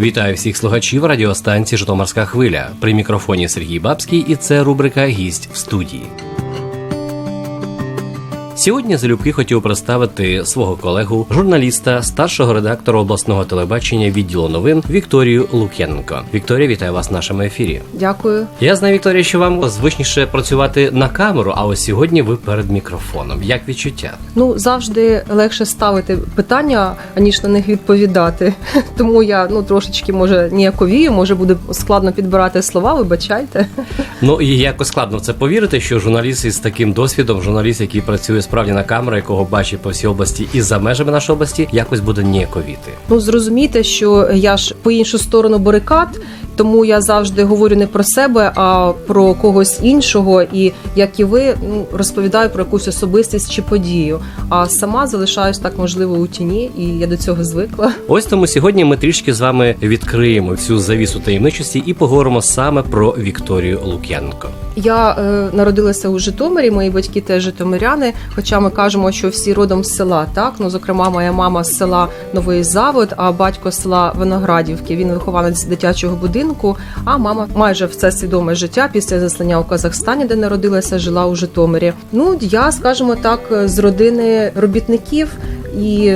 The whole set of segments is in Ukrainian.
Вітаю всіх слухачів радіостанції Житомирська хвиля. При мікрофоні Сергій Бабський, і це рубрика Гість в студії. Сьогодні залюбки хотів представити свого колегу, журналіста, старшого редактора обласного телебачення відділу новин Вікторію Лук'яненко. Вікторія, вітаю вас в нашому ефірі. Дякую. Я знаю, Вікторія, що вам звичніше працювати на камеру, а ось сьогодні ви перед мікрофоном. Як відчуття? Ну завжди легше ставити питання, аніж на них відповідати. Тому я ну трошечки може ніяковію, може буде складно підбирати слова. Вибачайте. Ну і якось складно в це повірити, що журналіст із таким досвідом, журналіст, який працює справді на камеру, якого бачить по всій області і за межами нашої області, якось буде ніяковіти. Ну зрозумійте, що я ж по іншу сторону барикад, тому я завжди говорю не про себе, а про когось іншого. І як і ви, ну розповідаю про якусь особистість чи подію. А сама залишаюсь так можливо у тіні, і я до цього звикла. Ось тому сьогодні ми трішки з вами відкриємо цю завісу таємничості і поговоримо саме про Вікторію Лук'яненко. Я е, народилася у Житомирі, мої батьки теж житомиряни. Хоча ми кажемо, що всі родом з села, так ну зокрема, моя мама з села Новий Завод, а батько з села Виноградівки. Він вихованець дитячого будинку. А мама майже все свідоме життя після заслання у Казахстані, де народилася, жила у Житомирі. Ну я, скажімо так, з родини робітників і.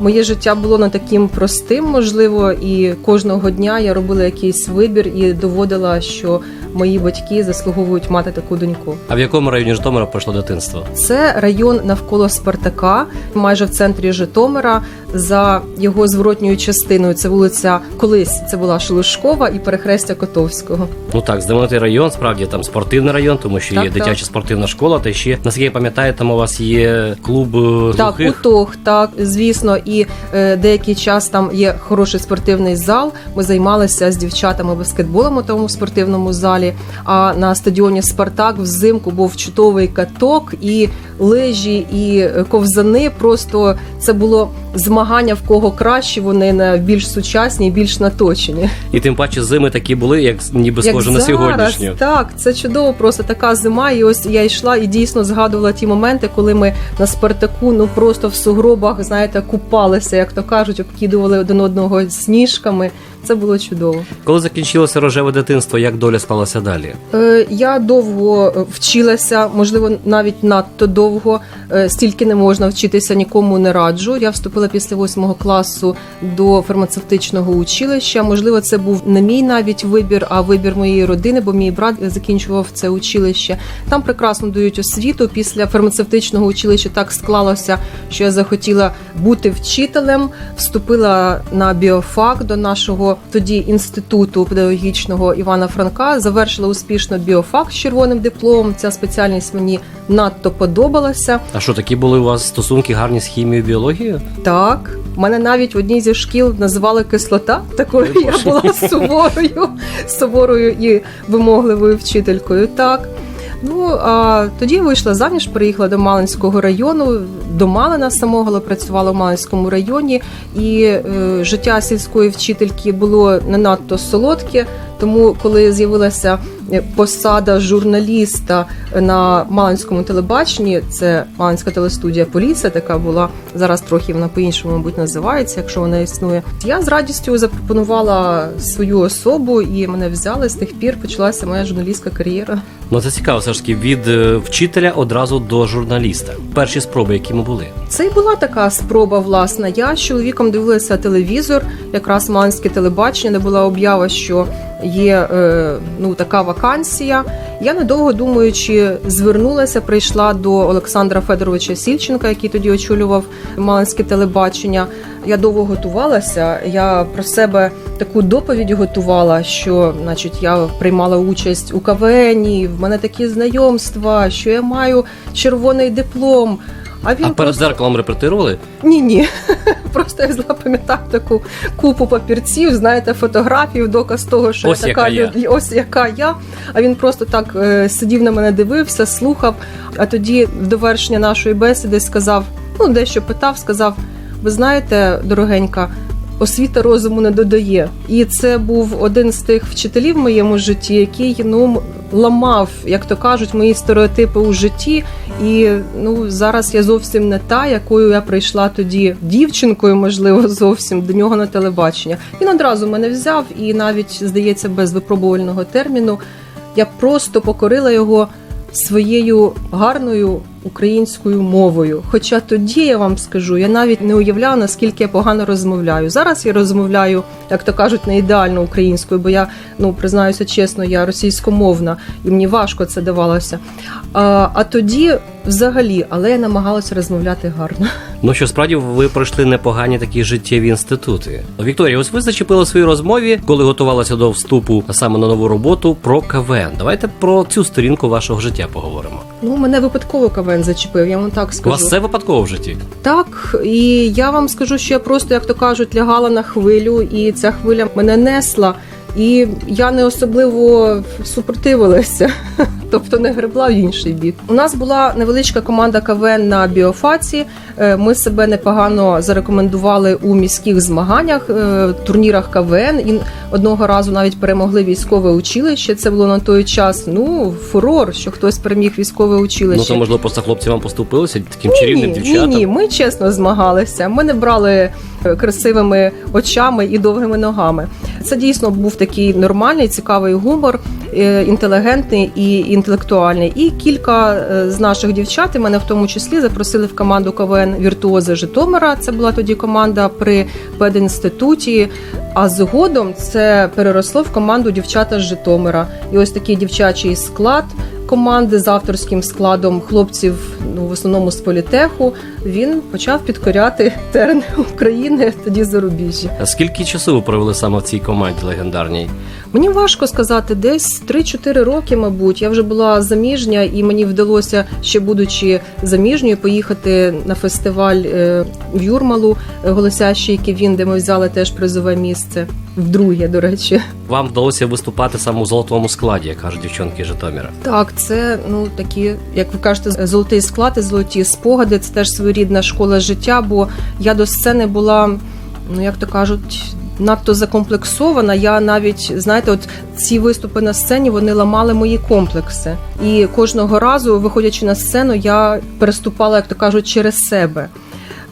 Моє життя було не таким простим, можливо, і кожного дня я робила якийсь вибір і доводила, що мої батьки заслуговують мати таку доньку. А в якому районі Житомира пройшло дитинство? Це район навколо Спартака, майже в центрі Житомира. За його зворотньою частиною це вулиця колись це була Шелушкова і перехрестя Котовського. Ну так, знаменитий район, справді там спортивний район, тому що Так, є так. дитяча спортивна школа. Та ще наскільки я пам'ятаю, там у вас є клуб е, Так, глухих. утох, так звісно, і е, деякий час там є хороший спортивний зал. Ми займалися з дівчатами баскетболом у тому спортивному залі. А на стадіоні Спартак взимку був чудовий каток і лижі, і е, ковзани. Просто це було змагання в кого краще. Вони на більш сучасні, більш наточені. І тим паче зими такі були, як ніби схоже на зараз, сьогоднішню. Так, це чудово, просто така зима. І ось я йшла і дійсно згадувала ті моменти, коли ми на Спартаку ну просто в сугробах, знаєте, купалися, як то кажуть, обкидували один одного сніжками. Це було чудово. Коли закінчилося рожеве дитинство, як доля склалася далі? Е, я довго е, вчилася, можливо, навіть надто довго. Е, стільки не можна вчитися, нікому не раджу. Я вступила після восьмого класу до фармацевтичного училища. Можливо, це був не мій навіть вибір, а вибір моєї родини, бо мій брат закінчував це училище. Там прекрасно дають освіту. Після фармацевтичного училища так склалося, що я захотіла бути вчителем. Вступила на біофак до нашого тоді інституту педагогічного Івана Франка. Завершила успішно біофак з червоним дипломом. Ця спеціальність мені надто подобалася. А що такі були у вас стосунки гарні з хімією, біологією? Так, мене навіть в одній зі шкіл називали кислота. Такою я була суворою, суворою і вимогливою вчителькою. Так. Ну а тоді вийшла заміж, приїхала до Малинського району, до Малина самого, але працювала в Малинському районі, і е, життя сільської вчительки було не надто солодке. Тому, коли з'явилася е, посада журналіста на Малинському телебаченні, це Малинська телестудія Поліція, така була зараз трохи вона по-іншому, мабуть, називається, якщо вона існує. Я з радістю запропонувала свою особу і мене взяли. З тих пір почалася моя журналістська кар'єра. Ну це цікаво, все ж таки від е, вчителя одразу до журналіста. Перші спроби, які ми були. Це і була така спроба, власне. Я з чоловіком дивилася телевізор, якраз Малинське телебачення, де була об'ява, що є е, ну така вакансія. Я недовго думаючи, звернулася, прийшла до Олександра Федоровича Сільченка, який тоді очолював Малинське телебачення. Я довго готувалася. Я про себе таку доповідь готувала, що, значить, я приймала участь у КВНі, в мене такі знайомства, що я маю червоний диплом. А він А перед зеркалом репетирували? Ні, ні. Просто я запам'ятав таку купу папірців, знаєте, фотографій, доказ того, що Ось я така яка я. ось яка я. А він просто так е, сидів на мене, дивився, слухав. А тоді, в довершення нашої бесіди, сказав: ну, дещо питав, сказав: ви знаєте, дорогенька. Освіта розуму не додає, і це був один з тих вчителів в моєму житті, який ну ламав, як то кажуть, мої стереотипи у житті. І ну зараз я зовсім не та, якою я прийшла тоді дівчинкою, можливо, зовсім до нього на телебачення. Він одразу мене взяв, і навіть здається, без випробувального терміну я просто покорила його своєю гарною українською мовою. Хоча тоді я вам скажу, я навіть не уявляла, наскільки я погано розмовляю. Зараз я розмовляю, як то кажуть, не ідеально українською, бо я ну признаюся чесно, я російськомовна, і мені важко це давалося. А, а тоді, взагалі, але я намагалася розмовляти гарно. Ну що справді ви пройшли непогані такі життєві інститути. Вікторія, ось ви зачепили у своїй розмові, коли готувалася до вступу саме на нову роботу про КВН. Давайте про цю сторінку вашого життя поговоримо. Ну мене випадково КВН зачепив. Я вам так У вас все випадково в житті. Так, і я вам скажу, що я просто, як то кажуть, лягала на хвилю, і ця хвиля мене несла. І я не особливо супротивилася, тобто не гребла в інший бік. У нас була невеличка команда КВН на біофаці. Е, Ми себе непогано зарекомендували у міських змаганнях, е, турнірах КВН. І одного разу навіть перемогли військове училище. Це було на той час. Ну фурор, що хтось переміг військове училище. Ну то можливо просто хлопці вам поступилися таким чарівним ні, дівчатам. Ні, ні, ми чесно змагалися. Ми не брали е, красивими очами і довгими ногами. Це дійсно був такий нормальний, цікавий гумор, е, інтелігентний і інтелектуальний. І кілька е, з наших дівчат, і мене в тому числі, запросили в команду КВН Віртуози Житомира. Це була тоді команда при пединституті. А згодом це переросло в команду дівчата з Житомира. І ось такий дівчачий склад команди з авторським складом хлопців, ну в основному з політеху, він почав підкоряти терени України тоді зарубіжжя. А Скільки часу ви провели саме в цій команді легендарній? Мені важко сказати, десь 3-4 роки, мабуть. Я вже була заміжня, і мені вдалося, ще будучи заміжньою, поїхати на фестиваль е, в Юрмалу е, Голосящий Ківін, де ми взяли теж призове місце. Вдруге, до речі. Вам вдалося виступати саме у золотому складі, як кажуть дівчонки Житомира. Так, це ну такі, як ви кажете, золотий склад і золоті спогади. Це теж своєрідна школа життя. Бо я до сцени була, ну як то кажуть. Надто закомплексована. Я навіть знаєте, от ці виступи на сцені вони ламали мої комплекси. І кожного разу, виходячи на сцену, я переступала, як то кажуть, через себе.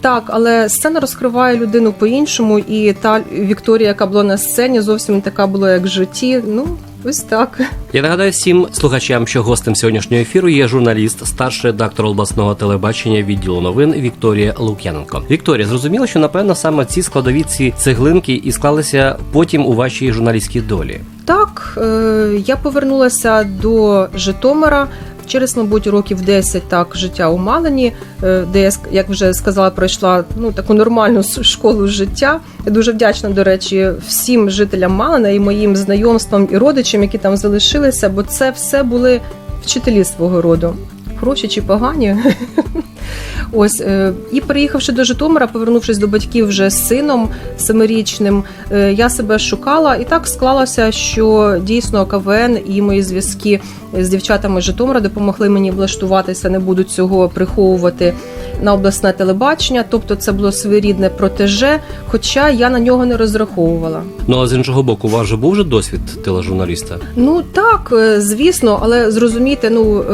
Так, але сцена розкриває людину по-іншому, і та Вікторія, яка була на сцені, зовсім не така була, як в житті. Ну, ось так. Я нагадаю всім слухачам, що гостем сьогоднішнього ефіру є журналіст, старший редактор обласного телебачення відділу новин Вікторія Лук'яненко. Вікторія, зрозуміло, що напевно саме ці складові ці цеглинки і склалися потім у вашій журналістській долі. Так, е, я повернулася до Житомира. Через, мабуть, років 10 так життя у Малині, е, де я як вже сказала, пройшла ну таку нормальну школу життя. Я дуже вдячна, до речі, всім жителям Малина і моїм знайомствам і родичам, які там залишилися, бо це все були вчителі свого роду. Хороші чи погані. Ось е, і переїхавши до Житомира, повернувшись до батьків вже з сином семирічним, е, я себе шукала, і так склалося, що дійсно КВН і мої зв'язки з дівчатами Житомира допомогли мені влаштуватися. Не буду цього приховувати на обласне телебачення. Тобто, це було своєрідне протеже, хоча я на нього не розраховувала. Ну а з іншого боку, у вас же був вже досвід тележурналіста. Ну так, е, звісно, але зрозумійте, ну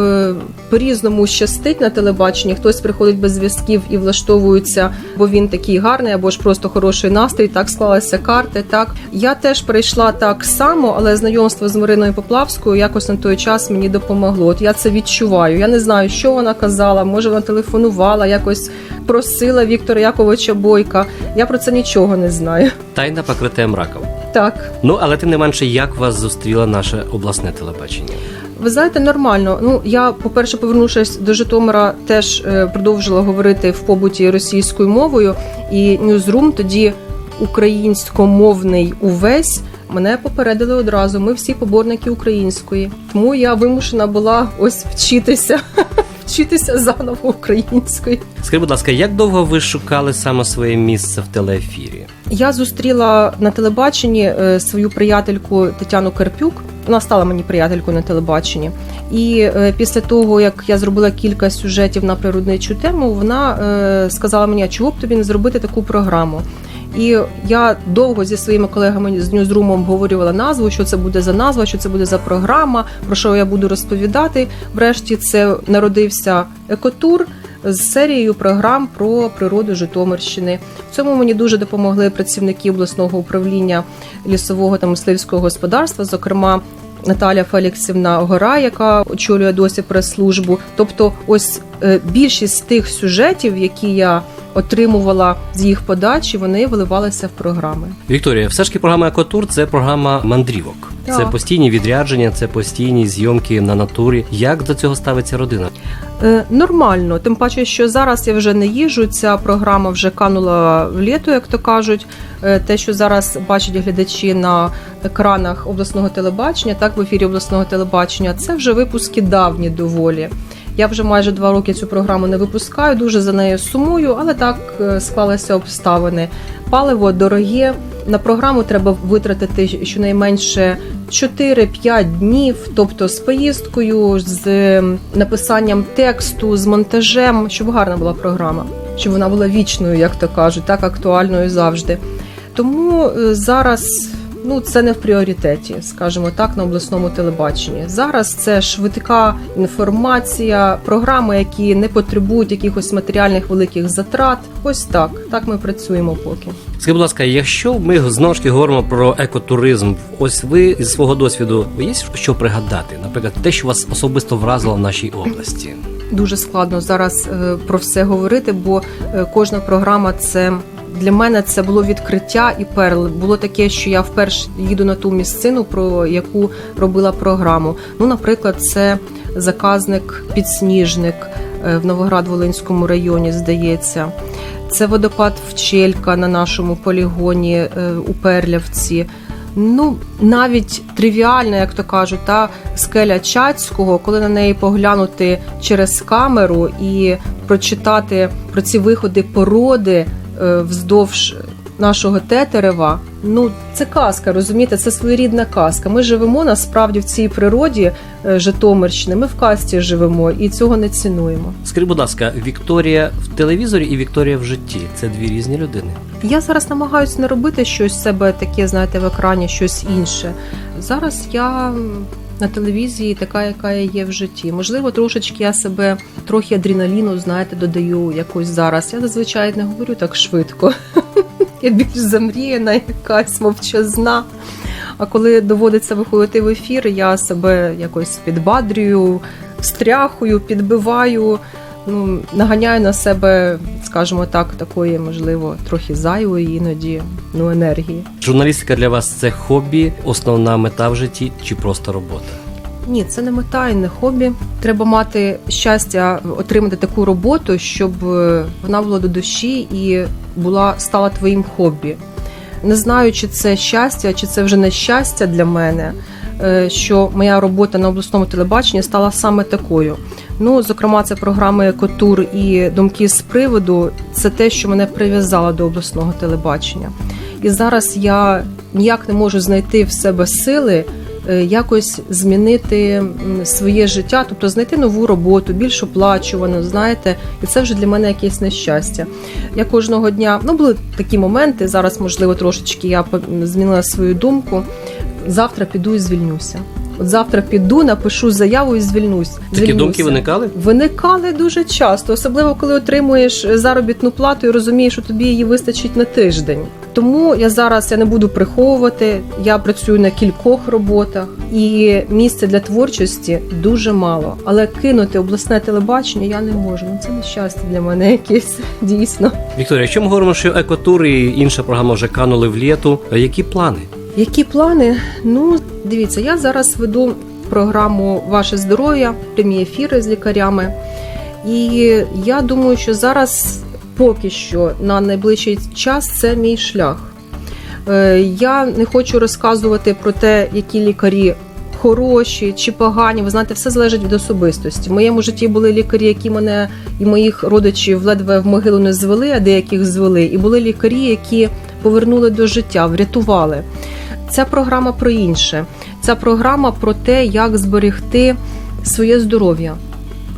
по-різному щастить на телебаченні. Хтось приходить без зв'язків і влаштовується, бо він такий гарний, або ж просто хороший настрій. Так склалися карти. Так я теж перейшла так само, але знайомство з Мариною Поплавською якось на той час мені допомогло. От я це відчуваю. Я не знаю, що вона казала. Може, вона телефонувала, якось просила Віктора Яковича Бойка. Я про це нічого не знаю. Тайна покриття мраком. Так. Ну але тим не менше, як вас зустріло наше обласне телебачення? Ви знаєте, нормально. Ну я, по-перше, повернувшись до Житомира, теж е, продовжила говорити в побуті російською мовою, і Ньюзрум тоді українськомовний увесь. Мене попередили одразу. Ми всі поборники української, тому я вимушена була ось вчитися, вчитися заново української. Скажіть, будь ласка, як довго ви шукали саме своє місце в телеефірі? Я зустріла на телебаченні е, свою приятельку Тетяну Карпюк. Вона стала мені приятелькою на телебаченні. І е, після того, як я зробила кілька сюжетів на природничу тему, вона е, сказала мені, а чого б тобі не зробити таку програму. І я довго зі своїми колегами з Ньюзрумом обговорювала назву, що це буде за назва, що це буде за програма, про що я буду розповідати. Врешті це народився екотур з серією програм про природу Житомирщини. В цьому мені дуже допомогли працівники обласного управління лісового та мисливського господарства, зокрема. Наталя Феліксівна Гора, яка очолює досі прес-службу. Тобто, ось е, більшість тих сюжетів, які я отримувала з їх подачі, вони виливалися в програми. Вікторія, все ж таки програма Екотур це програма мандрівок. Так. Це постійні відрядження, це постійні зйомки на натурі. Як до цього ставиться родина? Е, Нормально, тим паче, що зараз я вже не їжу. Ця програма вже канула в літо, як то кажуть. Е, Те, що зараз бачать глядачі на екранах обласного телебачення, так в ефірі обласного телебачення, це вже випуски давні доволі. Я вже майже два роки цю програму не випускаю, дуже за нею сумую, але так е, склалися обставини. Паливо дороге. На програму треба витратити щонайменше 4-5 днів, тобто з поїздкою, з написанням тексту, з монтажем, щоб гарна була програма, щоб вона була вічною, як то кажуть, так актуальною завжди. Тому е, зараз ну це не в пріоритеті, скажімо так, на обласному телебаченні. Зараз це швидка інформація, програми, які не потребують якихось матеріальних великих затрат. Ось так. Так ми працюємо поки. Скажіть, будь ласка, якщо ми знову ж таки говоримо про екотуризм, ось ви зі свого досвіду є що пригадати? Наприклад, те, що вас особисто вразило в нашій області. Дуже складно зараз е, про все говорити, бо е, кожна програма це. Для мене це було відкриття і перл. Було таке, що я вперше їду на ту місцину, про яку робила програму. Ну, наприклад, це заказник підсніжник е, в Новоград-Волинському районі, здається. Це водопад Вчелька на нашому полігоні е, у Перлявці. Ну, навіть тривіальна, як то кажуть, та скеля Чацького, коли на неї поглянути через камеру і прочитати про ці виходи породи вздовж нашого тетерева. Ну, це казка, розумієте, це своєрідна казка. Ми живемо насправді в цій природі е, Житомирщини. Ми в казці живемо і цього не цінуємо. Скажіть, будь ласка, Вікторія в телевізорі і Вікторія в житті це дві різні людини. Я зараз намагаюся не робити щось себе таке, знаєте, в екрані, щось інше. Зараз я на телевізії така, яка я є в житті. Можливо, трошечки я себе трохи адреналіну, знаєте, додаю якось зараз. Я зазвичай не говорю так швидко. Я більш замріяна, якась мовчазна. А коли доводиться виходити в ефір, я себе якось підбадрюю, встряхую, підбиваю, ну, наганяю на себе, скажімо так, такої, можливо, трохи зайвої іноді ну, енергії. Журналістика для вас це хобі, основна мета в житті чи просто робота? Ні, це не мета і не хобі. Треба мати щастя отримати таку роботу, щоб е, вона була до душі і була стала твоїм хобі. Не знаю, чи це щастя, чи це вже не щастя для мене, е, що моя робота на обласному телебаченні стала саме такою. Ну, зокрема, це програми Екотур і думки з приводу. Це те, що мене прив'язало до обласного телебачення. І зараз я ніяк не можу знайти в себе сили е, якось змінити своє життя, тобто знайти нову роботу, більш оплачувану, знаєте, і це вже для мене якесь нещастя. Я кожного дня, ну були такі моменти. Зараз, можливо, трошечки я змінила свою думку. Завтра піду і звільнюся. От завтра піду, напишу заяву і звільнусь. Такі Звільнюся. думки виникали? Виникали дуже часто, особливо коли отримуєш заробітну плату і розумієш, що тобі її вистачить на тиждень. Тому я зараз я не буду приховувати. Я працюю на кількох роботах, і місця для творчості дуже мало. Але кинути обласне телебачення я не можу. Ну це нещастя для мене якесь дійсно. Вікторія, якщо ми говоримо, що екотур і інша програма вже канули в літу, які плани? Які плани? Ну, дивіться, я зараз веду програму Ваше здоров'я, прямі ефіри з лікарями. І я думаю, що зараз поки що на найближчий час це мій шлях. Е, Я не хочу розказувати про те, які лікарі хороші чи погані. Ви знаєте, все залежить від особистості. В моєму житті були лікарі, які мене і моїх родичів ледве в могилу не звели, а деяких звели. І були лікарі, які повернули до життя, врятували. Ця програма про інше. Ця програма про те, як зберегти своє здоров'я.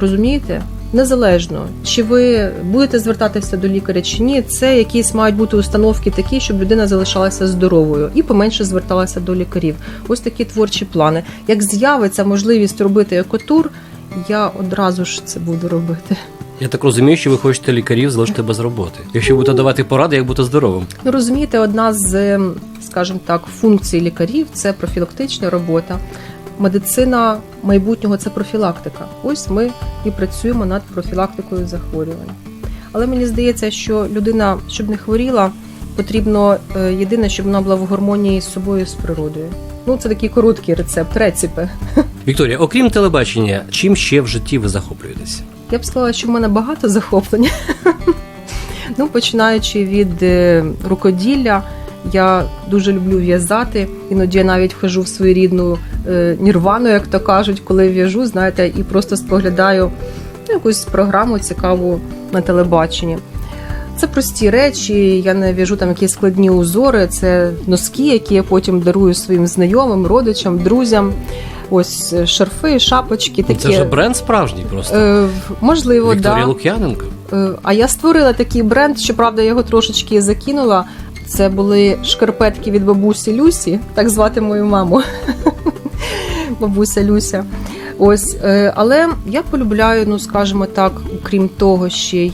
Розумієте? Незалежно, чи ви будете звертатися до лікаря чи ні, це якісь мають бути установки такі, щоб людина залишалася здоровою і поменше зверталася до лікарів. Ось такі творчі плани. Як з'явиться можливість робити екотур, я одразу ж це буду робити. Я так розумію, що ви хочете лікарів залишити без роботи. Якщо будете давати поради, як бути здоровим. Ну розумієте, одна з, ем, скажімо так, функцій лікарів це профілактична робота. Медицина майбутнього це профілактика. Ось ми і працюємо над профілактикою захворювань. Але мені здається, що людина, щоб не хворіла, потрібно е, єдине, щоб вона була в гармонії з собою, з природою. Ну, це такий короткий рецепт, рецепи. Вікторія, окрім телебачення, чим ще в житті ви захоплюєтеся? Я б сказала, що в мене багато захоплень. ну, починаючи від е, рукоділля, я дуже люблю в'язати. Іноді я навіть вхожу в свою рідну е, нірвану, як то кажуть, коли в'яжу, знаєте, і просто споглядаю ну, якусь програму цікаву на телебаченні. Це прості речі, я не в'яжу там якісь складні узори, це носки, які я потім дарую своїм знайомим, родичам, друзям. Ось е, шарфи, шапочки такі. Це вже бренд справжній просто. Е, можливо, Вікторія да. Лук'яненко. Е, А я створила такий бренд, щоправда, я його трошечки закинула. Це були шкарпетки від бабусі Люсі, так звати мою маму. Бабуся Люся. Ось, е, але я полюбляю, ну скажімо так, окрім того, ще й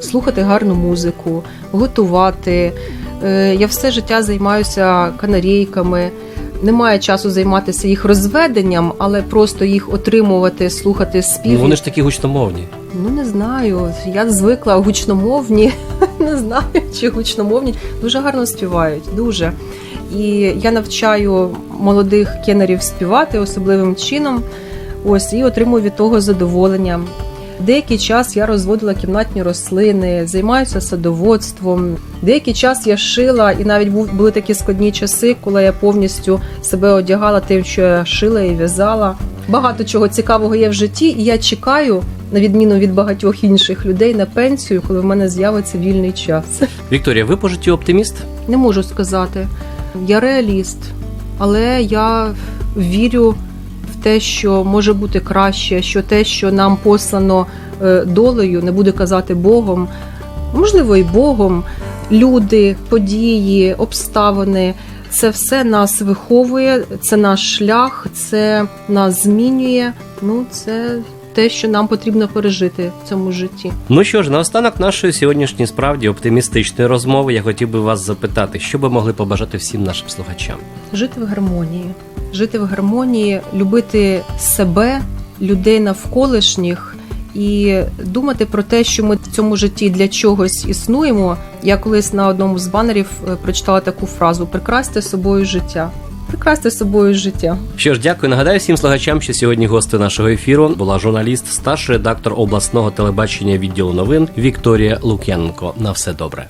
слухати гарну музику, готувати. Е, Я все життя займаюся канарейками. Немає часу займатися їх розведенням, але просто їх отримувати, слухати спів. Ну вони ж такі гучномовні. Ну не знаю. Я звикла гучномовні. Не знаю, чи гучномовні. Дуже гарно співають, дуже. І я навчаю молодих кенерів співати особливим чином. Ось і отримую від того задоволення. Деякий час я розводила кімнатні рослини, займаюся садоводством. Деякий час я шила, і навіть був були такі складні часи, коли я повністю себе одягала тим, що я шила і в'язала. Багато чого цікавого є в житті, і я чекаю, на відміну від багатьох інших людей, на пенсію, коли в мене з'явиться вільний час. Вікторія, ви по житті оптиміст? Не можу сказати. Я реаліст, але я вірю в те, що може бути краще, що те, що нам послано е, долею, не буде казати Богом, можливо, і Богом, люди, події, обставини. Це все нас виховує, це наш шлях, це нас змінює. Ну, це те, що нам потрібно пережити в цьому житті. Ну що ж, наостанок нашої сьогоднішньої справді оптимістичної розмови, я хотів би вас запитати, що би могли побажати всім нашим слухачам. Жити в гармонії, жити в гармонії, любити себе, людей навколишніх і думати про те, що ми в цьому житті для чогось існуємо. Я колись на одному з банерів е, прочитала таку фразу: прикрасьте собою життя. Прикрасьте собою життя. Що ж, дякую. Нагадаю всім слухачам, що сьогодні гости нашого ефіру була журналіст, старший редактор обласного телебачення відділу новин Вікторія Лук'яненко. На все добре.